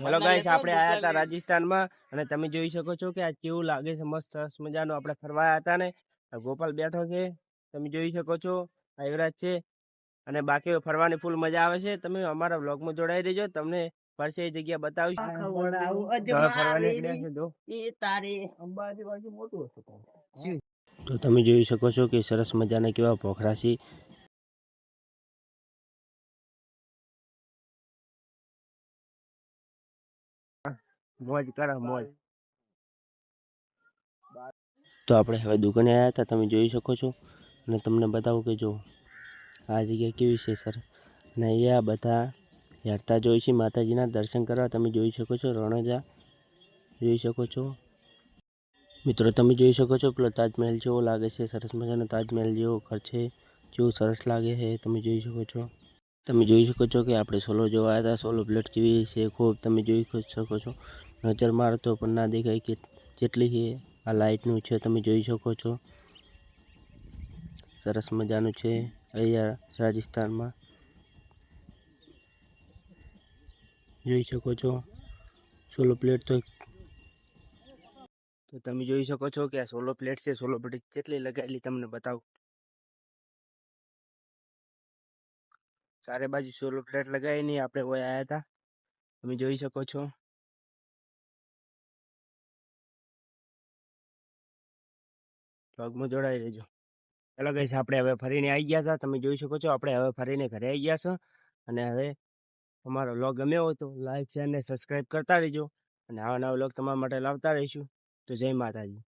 Hello guys આપણે આયા હતા રાજસ્થાનમાં અને તમે જોઈ શકો છો કે આ કેવું લાગે છે મસ્ત સરસ મજાનું આપણે ફરવા હતા ને. આ ગોપાલ બેઠો છે તમે જોઈ શકો છો આ યુવરાજ છે અને બાકી ફરવાની ફૂલ મજા આવે છે. તમે અમારા વ્લોગમાં જોડાઈ રહેજો તમને ફરશે એ જગ્યા બતાવીશ. તમે ફરવા નીકળ્યા છો જો. અંબાજી બાજુ મોટું હતું તો તમે જોઈ શકો છો કે સરસ મજાના કેવા પોખરા છે. મોજ કરો મોજ. તો આપણે હવે દુકાને આવ્યા હતા તમે જોઈ શકો છો. અને તમને બતાવું કે જો આ જગ્યા કેવી છે સર? અને અહીંયા બધા હેરતા જોઈ છે માતાજીના દર્શન કરવા. તમે જોઈ શકો છો રણજા જોઈ શકો છો. મિત્રો તમે જોઈ શકો છો પેલો તાજમહેલ જેવો લાગે છે સરસ મજાનો તાજમહેલ જેવો ઘર છે જેવું સરસ લાગે છે તમે જોઈ શકો છો. તમે જોઈ શકો છો કે આપણે સોલો જોવા આવ્યા હતા સોલો પ્લેટ કેવી છે ખૂબ તમે જોઈ શકો છો. નજર મારતો પણ ના દેખાય કે જેટલી છે આ લાઇટનું છે, તમે જોઈ શકો છો. સરસ મજાનું છે અહીંયા રાજસ્થાનમાં. જોઈ શકો છો. સોલો પ્લેટ તો તો તમે જોઈ શકો છો કે આ સોલો પ્લેટ છે. સોલો પ્લેટ કેટલી લગાવેલી તમને બતાવું. ચારે બાજુ સોલો પ્લેટ લગાવી નહીં આપણે આવ્યા હતા. તમે જોઈ શકો છો. બ્લોગમાં જોડાઈ રહેજો. ચાલો ગઈશ આપણે હવે ફરીને આવી ગયા હતા તમે જોઈ શકો છો, આપણે હવે ફરીને ઘરે આવી ગયા છો અને હવે અમારો વ્લોગ ગમ્યો હોય તો લાઈક શેર ને સબસ્ક્રાઈબ કરતા રહેજો. અને આવા નવા વ્લોગ તમારા માટે લાવતા રહીશું. તો જય માતાજી.